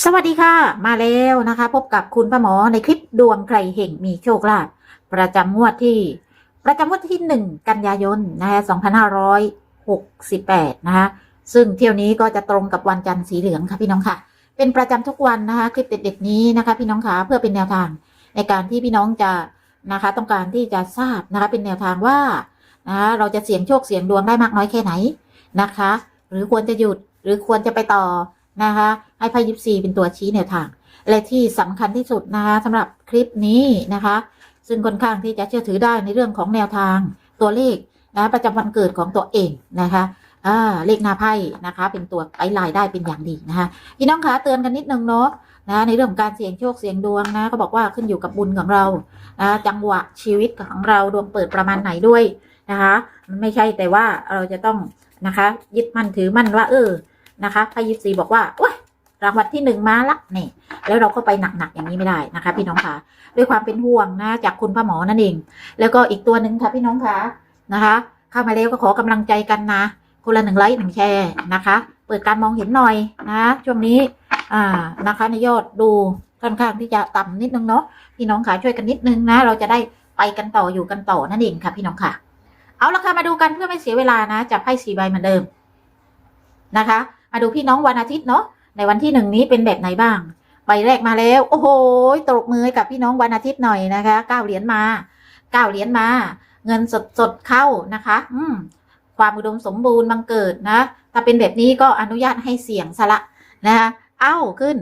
สวัสดีค่ะมาแล้วนะคะ พบกับคุณป้าหมอในคลิปดวงใครเห่งมีโชคลาภประจำงวดที่ ประจำงวดที่หนึ่งกันยายนนะคะ2568นะคะซึ่งเที่ยวนี้ก็จะตรงกับวันจันทร์สีเหลืองค่ะพี่น้องค่ะ เป็นประจำทุกวันนะคะ คลิปเด็ดๆนี้นะคะ พี่น้องค่ะเพื่อเป็นแนวทางในการที่พี่น้องจะนะคะ ต้องการที่จะทราบนะคะ เป็นแนวทางว่านะคะเราจะเสี่ยงโชคเสี่ยงดวงได้มากน้อยแค่ไหนนะคะ หรือควรจะหยุดหรือควรจะไปต่อ นะคะให้ไพ่ยิปซีเป็นตัวชี้แนวทาง และที่สำคัญที่สุดนะคะสำหรับคลิปนี้นะคะ ซึ่งค่อนข้างที่จะเชื่อถือได้ในเรื่องของแนวทางตัวเลขนะประจำวันเกิดของตัวเองนะคะอ่าเลขหน้าไพ่นะคะ เป็นตัวไกด์ไลน์ได้เป็นอย่างดีนะคะพี่น้องคะเตือนกันนิดนึงเนาะนะในเรื่องของการเสี่ยงโชคเสี่ยงดวงนะก็บอกว่าขึ้นอยู่กับบุญของเรานะจังหวะชีวิตของเราดวงเปิดประมาณไหนด้วยนะคะ มันไม่ใช่แต่ว่าเราจะต้องนะคะ ยึดมั่นถือมั่นว่า เออ นะคะไพ่ยิปซีบอกว่าโอ้ยรางวัลที่หนึ่งมาละนี่ แล้วเราก็ไปหนักๆอย่างนี้ไม่ได้นะคะ พี่น้องคะด้วยความเป็นห่วงนะจากคุณพ่อหมอนั่นเอง แล้วก็อีกตัวหนึ่งค่ะพี่น้องคะนะคะ เข้ามาแล้วก็ขอกำลังใจกันนะคนละหนึ่งไลค์หนึ่งแชร์นะคะ เปิดการมองเห็นหน่อยนะช่วงนี้อ่านะคะในยอดดูค่อนข้างที่จะต่ำนิดนึงเนาะพี่น้องค่ะช่วยกันนิดนึงนะ เราจะได้ไปกันต่ออยู่กันต่อนั่นเองค่ะ พี่น้องค่ะ เอาละค่ะมาดูกันเพื่อไม่เสียเวลานะจับไพ่สี่ใบเหมือนเดิมนะคะ มาดูพี่น้องวันอาทิตย์เนาะในวันที่หนึ่งนี้เป็นแบบไหนบ้างใบแรกมาแล้ว โอ้โหตบมือกับพี่น้องวันอาทิตย์หน่อยนะคะเก้าเหรียญมาเก้าเหรียญมา เงินสดสดเข้านะคะ อืมความอุดมสมบูรณ์บังเกิดนะ ถ้าเป็นแบบนี้ก็อนุญาตให้เสี่ยงสละนะคะเอ้าขึ้น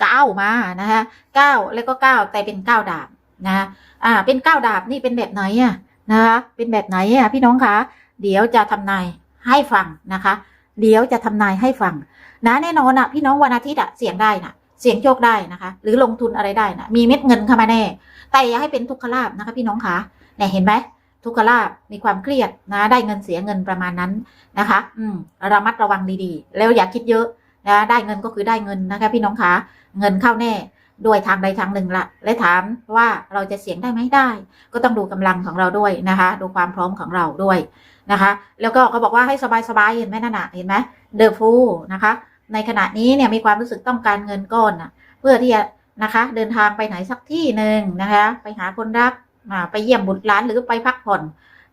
เก้ามานะคะเก้าแล้วก็เก้าแต่เป็นเก้าดาบนะอ่า เป็นเก้าดาบนี่เป็นแบบไหนอะนะคะเป็นแบบไหนอะพี่น้องคะเดี๋ยวจะทำนายให้ฟังนะคะ เดี๋ยวจะทำนายให้ฟัง นะแน่นอนอะพี่น้องวันอาทิตย์อะเสี่ยงได้นะเสี่ยงโชคได้นะคะ หรือลงทุนอะไรได้นะมีเม็ดเงินเข้ามาแน่ แต่อย่าให้เป็นทุกขลาบนะคะ พี่น้องคะเนี่ยเห็นไหมทุกขลาบมีความเครียดนะ ได้เงินเสียเงินประมาณนั้นนะคะ อืมระมัดระวังดีๆ แล้วอย่าคิดเยอะนะได้เงินก็คือได้เงินนะคะ พี่น้องคะเงินเข้าแน่ด้วยทางใดทางหนึ่งละและถามว่าเราจะเสี่ยงได้ไหมได้ ก็ต้องดูกำลังของเราด้วยนะคะ ดูความพร้อมของเราด้วย นะคะ แล้วก็เขาบอกว่าให้สบายๆเห็นไหมนั่นน่ะเห็นไหมเดอะฟูนะคะ ในขณะนี้เนี่ยมีความรู้สึกต้องการเงินก้อนนะเพื่อที่จะนะคะ เดินทางไปไหนสักที่หนึ่งนะคะ ไปหาคนรักอ่าไปเยี่ยมบุตรหลานหรือไปพักผ่อน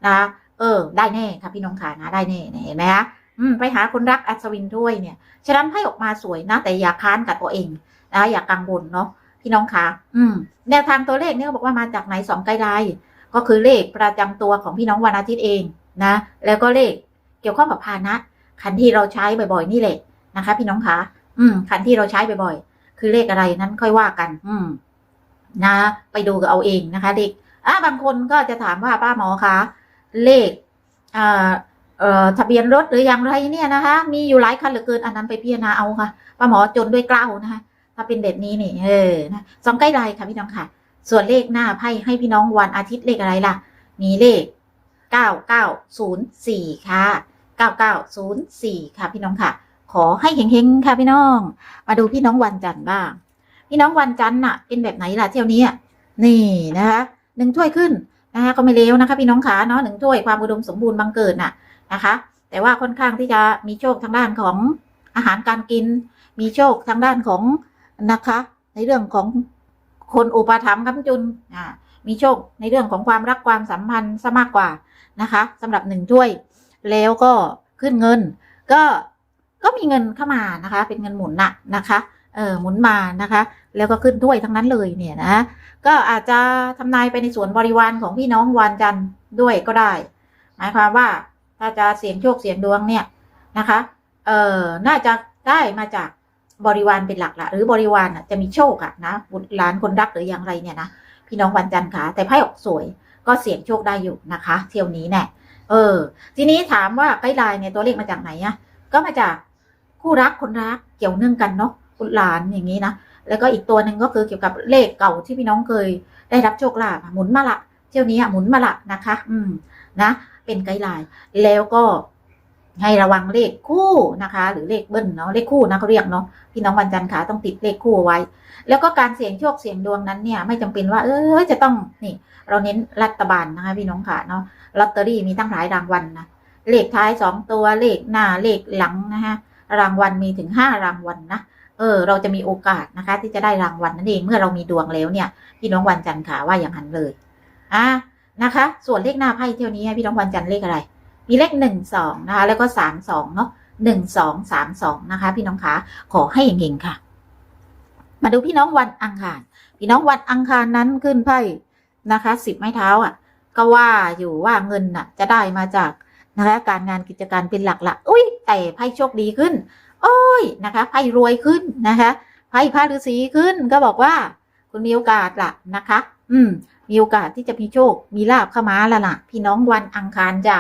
นะคะเออ ได้แน่ค่ะพี่น้องขานะได้แน่เห็นไหมคะอืมไปหาคนรักอัศวินด้วยเนี่ย ฉะนั้นให้ออกมาสวยนะ แต่อย่าค้านกับตัวเองนะคะอย่ากังวลเนาะพี่น้องขาอืม แนวทางตัวเลขเนี่ยบอกว่ามาจากไหนสองไกด์ไลน์ก็คือเลขประจำตัวของพี่น้องวันอาทิตย์เอง นะ แล้วก็เลขเกี่ยวข้องกับพานะคันที่เราใช้บ่อยๆนี่แหละนะคะ พี่น้องคะอืมคันที่เราใช้บ่อยๆ คือเลขอะไรนั้นค่อยว่ากัน อืม นะ ไปดูกันเอาเองนะคะเด็กอะบางคนก็จะถามว่าป้าหมอคะเลขอ่าเอ่อทะเบียนรถหรืออย่างไรเนี่ยนะคะ มีอยู่หลายคันเหลือเกินอันนั้นไปพิจารณาเอาค่ะป้าหมอจนด้วยกล้าวนะคะ ถ้าเป็นแบบนี้นี่เออนะสองใกล้ไลค่ะพี่น้องค่ะ ส่วนเลขหน้าไพ่ให้พี่น้องวันอาทิตย์เลขอะไรล่ะ มีเลข เก้าเก้าศูนย์สี่ค่ะเก้าเก้าศูนย์สี่ค่ะพี่น้องค่ะ ขอให้เฮงๆค่ะพี่น้อง มาดูพี่น้องวันจันทร์บ้าง พี่น้องวันจันทร์น่ะ เป็นแบบไหนล่ะเที่ยวนี้อะนี่นะคะหนึ่งถ้วยขึ้นนะคะก็ไม่เลวนะคะ พี่น้องขาเนาะหนึ่งถ้วยความอุดมสมบูรณ์บังเกิดน่ะนะคะ แต่ว่าค่อนข้างที่จะมีโชคทางด้านของอาหารการกิน มีโชคทางด้านของนะคะ ในเรื่องของคนอุปถัมภ์คำจุนอ่า มีโชคในเรื่องของความรักความสัมพันธ์ซะมากกว่านะคะสำหรับหนึ่งถ้วย แล้วก็ขึ้นเงิน ก็ก็มีเงินเข้ามานะคะ เป็นเงินหมุนน่ะนะคะเออหมุนมานะคะ แล้วก็ขึ้นถ้วยทั้งนั้นเลยเนี่ยนะก็อาจจะทำนายไปในส่วนบริวารของพี่น้องวันจันทร์ด้วยก็ได้ หมายความว่าถ้าจะเสี่ยงโชคเสี่ยงดวงเนี่ยนะคะเออน่าจะได้มาจากบริวารเป็นหลักละหรือบริวารจะมีโชคอะนะบุตรหลานคนรักหรืออย่างไรเนี่ยนะ พี่น้องวันจันทร์ค่ะแต่ไพ่ออกสวย ก็เสี่ยงโชคได้อยู่นะคะ เที่ยวนี้แน่เออ ทีนี้ถามว่าไกด์ไลน์เนี่ยตัวเลขมาจากไหนอะก็มาจากคู่รักคนรักเกี่ยวเนื่องกันเนาะบุตรหลานอย่างนี้นะแล้วก็อีกตัวหนึ่งก็คือเกี่ยวกับเลขเก่าที่พี่น้องเคย ได้รับโชคลาภอะหมุนมาละเที่ยวนี้อะหมุนมาละนะคะ อืมนะ เป็นไกด์ไลน์แล้วก็ ให้ระวังเลขคู่นะคะ หรือเลขเบิ้ลเนาะเลขคู่นะเขาเรียกเนาะพี่น้องวันจันทร์ขาต้องติดเลขคู่ไว้ แล้วก็การเสี่ยงโชคเสี่ยงดวงนั้นเนี่ยไม่จำเป็นว่า เออจะต้องนี่ เราเน้นรัฐบาลนะคะพี่น้องขาเนาะลอตเตอรี่มีตั้งหลายรางวัลนะเลขท้ายสองตัวเลขหน้าเลขหลังนะคะรางวัลมีถึงห้ารางวัลนะเออ เราจะมีโอกาสนะคะ ที่จะได้รางวัลนั่นเองเมื่อเรามีดวงแล้วเนี่ย พี่น้องวันจันทร์ขาว่าอย่างนั้นเลยอะนะคะ ส่วนเลขหน้าไพ่เที่ยวนี้พี่น้องวันจันทร์เลขอะไร มีเลขหนึ่งสองนะคะแล้วก็สามสองเนาะหนึ่งสองสามสองนะคะ พี่น้องขาขอให้เฮงๆค่ะ มาดูพี่น้องวันอังคาร พี่น้องวันอังคารนั้นขึ้นไพ่นะคะสิบไม้เท้าอะ ก็ว่าอยู่ว่าเงินน่ะ จะได้มาจากนะคะการงานกิจการเป็นหลักละอุ้ยแต่ไพ่โชคดีขึ้น โอ้ยนะคะไพ่รวยขึ้นนะคะไพ่พระฤาษีขึ้นก็บอกว่า คุณมีโอกาสละนะคะ อืม มีโอกาสที่จะมีโชค มีลาบเข้ามาแล้วล่ะ พี่น้องวันอังคารจะ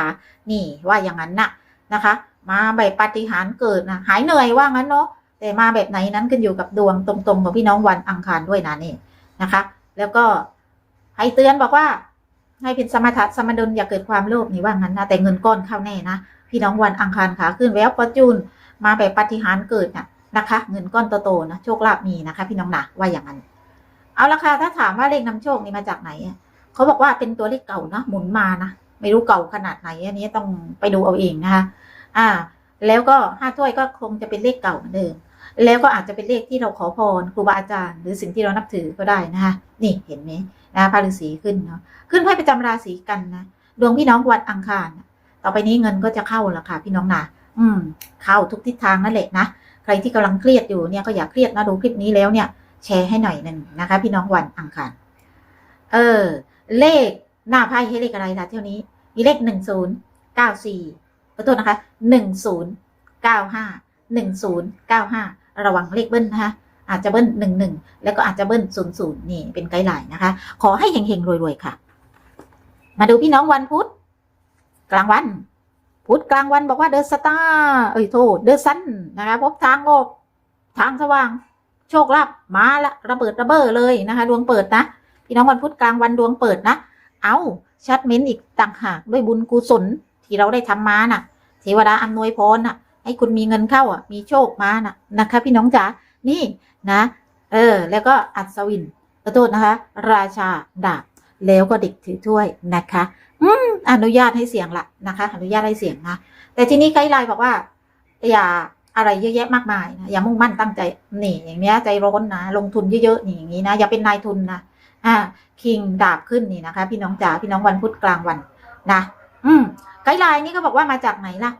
นี่ว่าอย่างนั้นนะนะคะ มาแบบปฏิหารเกิดนะหายเหนื่อยว่างั้นเนาะแต่มาแบบไหนนั้นขึ้นอยู่กับดวงตรงๆของพี่น้องวันอังคารด้วยนะนี่นะคะ แล้วก็ให้เตือนบอกว่า ให้เป็นสมถะสมดุลอย่าเกิดความโลภนี่ว่างั้นนะแต่เงินก้อนเข้าแน่นะพี่น้องวันอังคารขาขึ้นแววฟอร์จูนมาแบบปฏิหารเกิดน่ะนะคะ เงินก้อนโตๆนะโชคลาภมีนะคะ พี่น้องนะว่าอย่างนั้น เอาละค่ะถ้าถามว่าเลขนำโชคนี่มาจากไหนอะเขาบอกว่าเป็นตัวเลขเก่านะหมุนมานะไม่รู้เก่าขนาดไหนอันนี้ต้องไปดูเอาเองนะคะ อ่า แล้วก็ห้าถ้วยก็คงจะเป็นเลขเก่าเหมือนเดิมแล้วก็อาจจะเป็นเลขที่เราขอพรครูบาอาจารย์ หรือสิ่งที่เรานับถือก็ได้นะคะนี่เห็นไหมนะพระฤาษีขึ้นเนาะขึ้นไพ่ประจำราศีกันนะดวงพี่น้องวันอังคารต่อไปนี้เงินก็จะเข้าละค่ะ พี่น้องนะอืม เข้าทุกทิศทางนั่นแหละนะใครที่กำลังเครียดอยู่เนี่ยก็อย่าเครียดนะดูคลิปนี้แล้วเนี่ย แชร์ให้หน่อยหนึ่งนะคะ พี่น้องวันอังคารเออ เลขหน้าไพ่ให้เลขอะไรล่ะเที่ยวนี้ มีเลขหนึ่งศูนย์เก้าสี่ขอโทษนะคะหนึ่งศูนย์เก้าห้าหนึ่งศูนย์เก้าห้าระวังเลขเบิ้ลนะคะอาจจะเบิ้ลหนึ่งหนึ่งแล้วก็อาจจะเบิ้ลศูนย์ศูนย์นี่เป็นไกด์ไลน์นะคะ ขอให้เฮงๆรวยๆค่ะ มาดูพี่น้องวันพุธกลางวันพุธกลางวันบอกว่าเดอะสตาร์เอ้ยโทษเดอะซันนะคะพบทางออกทางสว่าง โชคลาภมาละระเบิดระเบ้อเลยนะคะ ดวงเปิดนะพี่น้องวันพุธกลางวันดวงเปิดนะ เอาชัดเม้นอีกต่างหากด้วยบุญกุศลที่เราได้ทำมาน่ะ เทวดาอำนวยพรน่ะ ให้คุณมีเงินเข้าอะ มีโชคมาน่ะนะคะ พี่น้องจ๋านี่นะ เออ แล้วก็อัศวินขอโทษนะคะ ราชาดาบแล้วก็เด็กถือถ้วยนะคะ อืมอนุญาตให้เสียงละนะคะ อนุญาตให้เสียงนะแต่ทีนี้ไกด์ไลน์บอกว่าอย่า อะไรเยอะแยะมากมายนะอย่ามุ่งมั่นตั้งใจนี่อย่างเนี้ยใจร้อนนะลงทุนเยอะๆนี่อย่างนี้นะอย่าเป็นนายทุนนะอ่าคิงดาบขึ้นนี่นะคะ พี่น้องจ๋าพี่น้องวันพุธกลางวันนะอืมไกด์ไลน์นี่ก็บอกว่ามาจากไหนล่ะ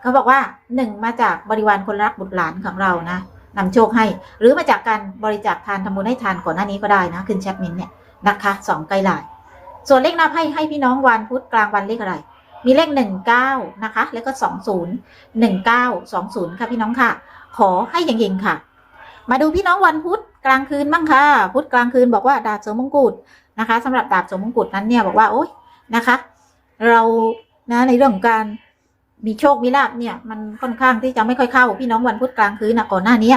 เขาบอกว่าหนึ่งมาจากบริวารคนรักบุตรหลานของเรานะนำโชคให้ หรือมาจากการบริจาคทานทำบุญให้ทานก่อนหน้านี้ก็ได้นะขึ้นแชทมินเนี่ยนะคะสองไกด์ไลน์ส่วนเลขหน้าไพ่ให้พี่น้องวันพุธกลางวันเลขอะไร มีเลขหนึ่งเก้านะคะ แล้วก็สองศูนย์หนึ่งเก้าสองศูนย์ค่ะพี่น้องค่ะ ขอให้เฮงๆค่ะ มาดูพี่น้องวันพุธกลางคืนบ้างค่ะ พุธกลางคืนบอกว่าดาบเสริมมงกุฎนะคะสำหรับดาบเสริมมงกุฎนั้นเนี่ยบอกว่าโอ๊ยนะคะ เรานะในเรื่องของการมีโชคมีลาภเนี่ยมันค่อนข้างที่จะไม่ค่อยเข้าพี่น้องวันพุธกลางคืนนะก่อนหน้านี้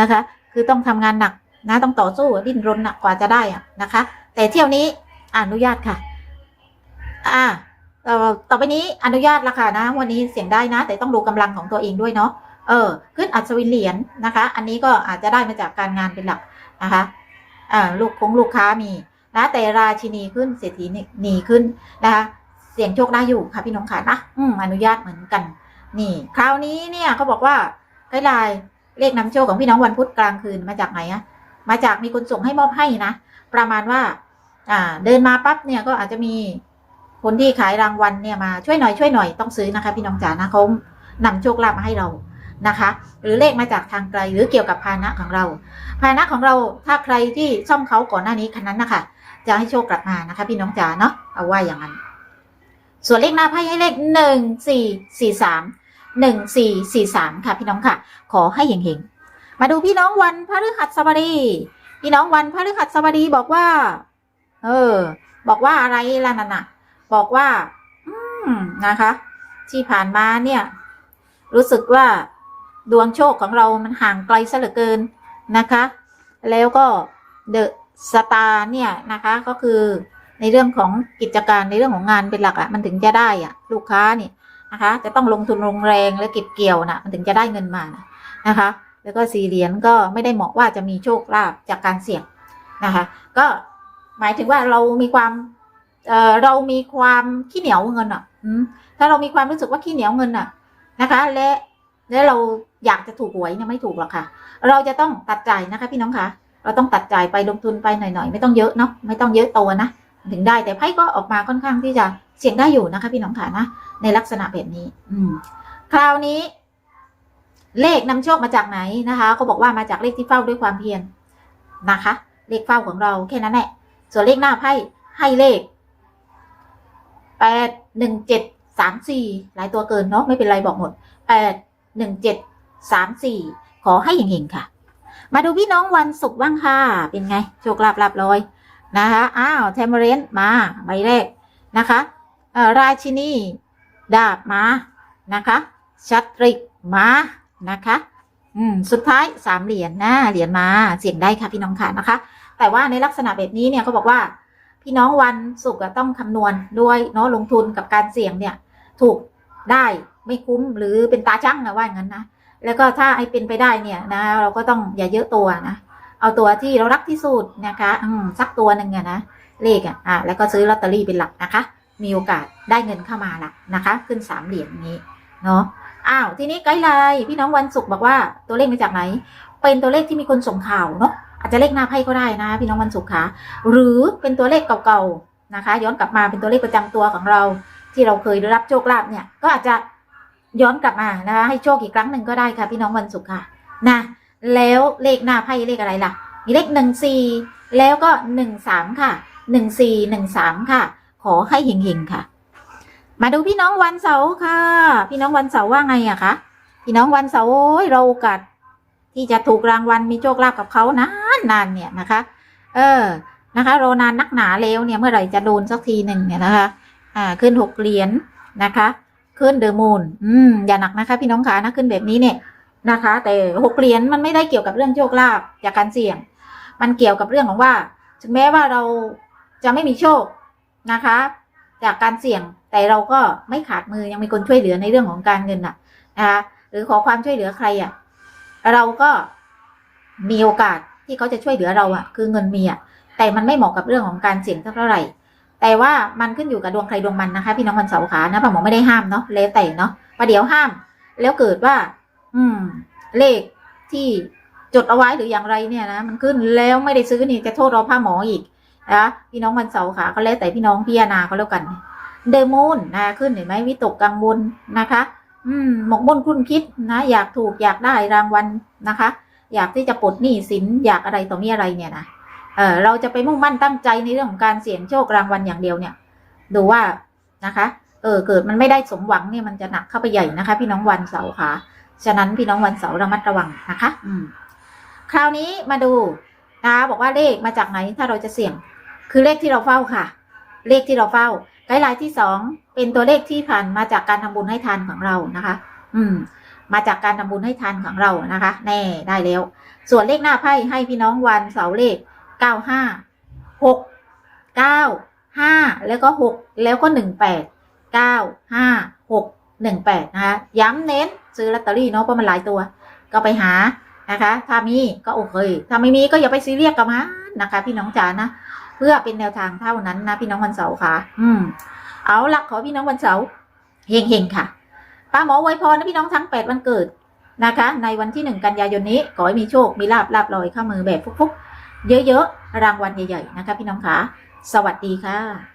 นะคะ คือต้องทำงานหนักนะต้องต่อสู้ดิ้นรนหนักกว่าจะได้อะนะคะ แต่เที่ยวนี้อนุญาตค่ะ อ่า เอ่อต่อไปนี้อนุญาตละค่ะนะ วันนี้เสียงได้นะ แต่ต้องดูกำลังของตัวเองด้วยเนาะเออ ขึ้นอัศวินเหรียญนะคะ อันนี้ก็อาจจะได้มาจากการงานเป็นหลักนะคะอ่าลูกคงลูกค้ามีนะแต่ราชินีขึ้นเศรษฐีหนีขึ้นนะคะเสียงโชคได้อยู่ค่ะพี่น้องค่ะนะอืมอนุญาตเหมือนกัน นี่ คราวนี้เนี่ยเขาบอกว่าไกด์ไลน์เลขนำโชคของพี่น้องวันพุธกลางคืนมาจากไหนอะมาจากมีคนส่งให้มอบให้นะประมาณว่า อ่า เดินมาปั๊บเนี่ยก็อาจจะมี คนที่ขายรางวัลเนี่ยมาช่วยหน่อยช่วยหน่อยต้องซื้อนะคะ พี่น้องจ๋านะเขานำโชคลาภมาให้เรานะคะ หรือเลขมาจากทางไกลหรือเกี่ยวกับพานะของเราพานะของเราถ้าใครที่ซ่อมเขาก่อนหน้านี้คันนั้นนะคะจะให้โชคกลับมานะคะ พี่น้องจ๋าเนาะเอาว่าอย่างนั้น ส่วนเลขหน้าไพ่ให้เลขหนึ่งสี่สี่สามหนึ่งสี่สี่สามค่ะพี่น้องค่ะ ขอให้เฮงๆมาดูพี่น้องวันพฤหัสบดีพี่น้องวันพฤหัสบดีบอกว่า เออ บอกว่าอะไรล่ะนั่นน่ะ บอกว่า อืมนะคะ ที่ผ่านมาเนี่ย รู้สึกว่าดวงโชคของเรามันห่างไกลซะเหลือเกินนะคะ แล้วก็เดอะสตาร์เนี่ยนะคะ ก็คือในเรื่องของกิจการในเรื่องของงานเป็นหลักอะ่ะมันถึงจะได้อะ่ะ ลูกค้านี่นะคะ จะต้องลงทุนลงแรงและเก็บเกี่ยวนะมันถึงจะได้เงินมานะนะคะ แล้วก็สี่เหรียญก็ไม่ได้เหมาะว่าจะมีโชคลาภจากการเสี่ยงนะคะ ก็หมายถึงว่าเรามีความ เออเรามีความขี้เหนียวเงินอะถ้าเรามีความรู้สึกว่าขี้เหนียวเงินอะนะคะ และแล้วเราอยากจะถูกหวยเนี่ยไม่ถูกหรอกค่ะ เราจะต้องตัดจ่ายนะคะพี่น้องคะเราต้องตัดจ่ายไปลงทุนไปหน่อยๆไม่ต้องเยอะเนาะไม่ต้องเยอะตัวนะถึงได้แต่ไพ่ก็ออกมาค่อนข้างที่จะเสี่ยงได้อยู่นะคะ พี่น้องค่ะนะในลักษณะแบบนี้ อืม คราวนี้ เลขนำโชคมาจากไหนนะคะเขาบอกว่ามาจากเลขที่เฝ้าด้วยความเพียรนะคะ เลขเฝ้าของเราแค่นั้นแหละส่วนเลขหน้าไพ่ให้เลข แปดหนึ่งเจ็ดสามสี่หลายตัวเกินเนาะไม่เป็นไรบอกหมดแปดหนึ่งเจ็ดสามสี่ขอให้เฮงๆค่ะ มาดูพี่น้องวันศุกร์บ้างค่ะ เป็นไง โชคลาภลาบลอยนะคะอ้าวเทมเรนมาใบแรกนะคะเอ่อราชินีดาบมานะคะชัตริกมานะคะอืมสุดท้ายสามเหรียญนะเหรียญมาเสี่ยงได้ค่ะพี่น้องค่ะนะคะ แต่ว่าในลักษณะแบบนี้เนี่ยเขาบอกว่า พี่น้องวันศุกร์ต้องคำนวณด้วยเนาะลงทุนกับการเสี่ยงเนี่ย ถูกได้ไม่คุ้มหรือเป็นตาช่างนะว่าอย่างนั้นนะ แล้วก็ถ้าไอ้เป็นไปได้เนี่ยนะ เราก็ต้องอย่าเยอะตัวนะ เอาตัวที่เรารักที่สุดนะคะอืมสักตัวหนึ่งอะนะเลขอะอะแล้วก็ซื้อลอตเตอรี่เป็นหลักนะคะ มีโอกาสได้เงินเข้ามาละนะคะ ขึ้นสามเหรียญนี้เนาะอ้าวทีนี้ไกด์ไลน์พี่น้องวันศุกร์บอกว่าตัวเลขมาจากไหน เป็นตัวเลขที่มีคนส่งข่าวเนาะ อาจจะเลขหน้าไพ่ก็ได้นะ พี่น้องวันศุกร์ค่ะ หรือเป็นตัวเลขเก่าๆนะคะ ย้อนกลับมาเป็นตัวเลขประจำตัวของเรา ที่เราเคยได้รับโชคลาภเนี่ยก็อาจจะย้อนกลับมานะคะให้โชคอีกครั้งหนึ่งก็ได้ค่ะ พี่น้องวันศุกร์ค่ะนะแล้วเลขหน้าไพ่เลขอะไรล่ะ มีเลขหนึ่งสี่แล้วก็หนึ่งสามค่ะหนึ่งสี่หนึ่งสามค่ะ ขอให้เฮงๆค่ะ มาดูพี่น้องวันเสาร์ค่ะ พี่น้องวันเสาร์ว่าไงอะคะพี่น้องวันเสาร์โอ้ยเราโอกาสที่จะถูกรางวัลมีโชคลาภกับเขานะานนานเนี่ยนะคะ เออนะคะรอนานนักหนาแล้วเนี่ยเมื่อไหร่จะโดนสักทีหนึ่งเนี่ยนะคะ อ่าขึ้นหกเหรียญนะคะ ขึ้นเดอะมูนอืมอย่าหนักนะคะ พี่น้องขานะขึ้นแบบนี้เนี่ยนะคะ แต่หกเหรียญมันไม่ได้เกี่ยวกับเรื่องโชคลาภจากการเสี่ยง มันเกี่ยวกับเรื่องของว่า ถึงแม้ว่าเราจะไม่มีโชคนะคะ จากการเสี่ยงแต่เราก็ไม่ขาดมือยังมีคนช่วยเหลือในเรื่องของการเงินน่ะนะคะหรือขอความช่วยเหลือใครอะเราก็มีโอกาส ที่เขาจะช่วยเหลือเราอะคือเงินมีอะแต่มันไม่เหมาะกับเรื่องของการเสี่ยงเท่าไหร่ แต่ว่ามันขึ้นอยู่กับดวงใครดวงมันนะคะ พี่น้องวันเสาร์ขานะป้าหมอไม่ได้ห้ามเนาะแล้วแต่เนาะประเดี๋ยวห้าม แล้วเกิดว่า อืม เลขที่จดเอาไว้หรืออย่างไรเนี่ยนะมันขึ้นแล้วไม่ได้ซื้อนี่จะโทษเราผ้าหมออีกนะพี่น้องวันเสาร์ขาก็แล้วแต่พี่น้องพิจารณาก็แล้วกันเดมูนนะขึ้นเห็นไหมวิตกกังวลนะคะ อืมหมกมุ่นคลุ่นคิดนะ อยากถูกอยากได้รางวัลนะคะ อยากที่จะปลดหนี้สินอยากอะไรต่อมีอะไรเนี่ยนะเออเราจะไปมุ่งมั่นตั้งใจในเรื่องของการเสี่ยงโชครางวัลอย่างเดียวเนี่ย ดูว่านะคะเออเกิดมันไม่ได้สมหวังเนี่ยมันจะหนักเข้าไปใหญ่นะคะ พี่น้องวันเสาร์ค่ะ ฉะนั้นพี่น้องวันเสาร์ระมัดระวังนะคะ อืม คราวนี้มาดูนะคะบอกว่าเลขมาจากไหนถ้าเราจะเสี่ยง คือเลขที่เราเฝ้าค่ะ เลขที่เราเฝ้าไกด์ไลน์ที่สองเป็นตัวเลขที่ผ่านมาจากการทำบุญให้ทานของเรานะคะ อืม มาจากการทำบุญให้ทานของเรานะคะ แน่ได้แล้ว ส่วนเลขหน้าไพ่ให้พี่น้องวันเสาร์เลขเก้าห้าหกเก้าห้าแล้วก็หกแล้วก็หนึ่งแปดเก้าห้าหกหนึ่งแปดนะคะย้ำเน้นซื้อลอตเตอรี่เนาะเพราะมันหลายตัว ก็ไปหานะคะ ถ้ามีก็โอเคถ้าไม่มีก็อย่าไปซีเรียสกับมันนะคะ พี่น้องจ๋านะเพื่อเป็นแนวทางเท่านั้นนะพี่น้องวันเสาร์ค่ะ อืม เอาละขอพี่น้องวันเสาร์เฮงเฮงๆค่ะ ป้าหมอไวพรนะพี่น้องทั้งแปดวันเกิดนะคะ ในวันที่หนึ่งกันยายนนี้ ขอให้มีโชค มีลาบลาบลอยเข้ามือแบบฟุกๆ เยอะๆ รางวัลใหญ่ๆ นะคะ พี่น้องคะ สวัสดีค่ะ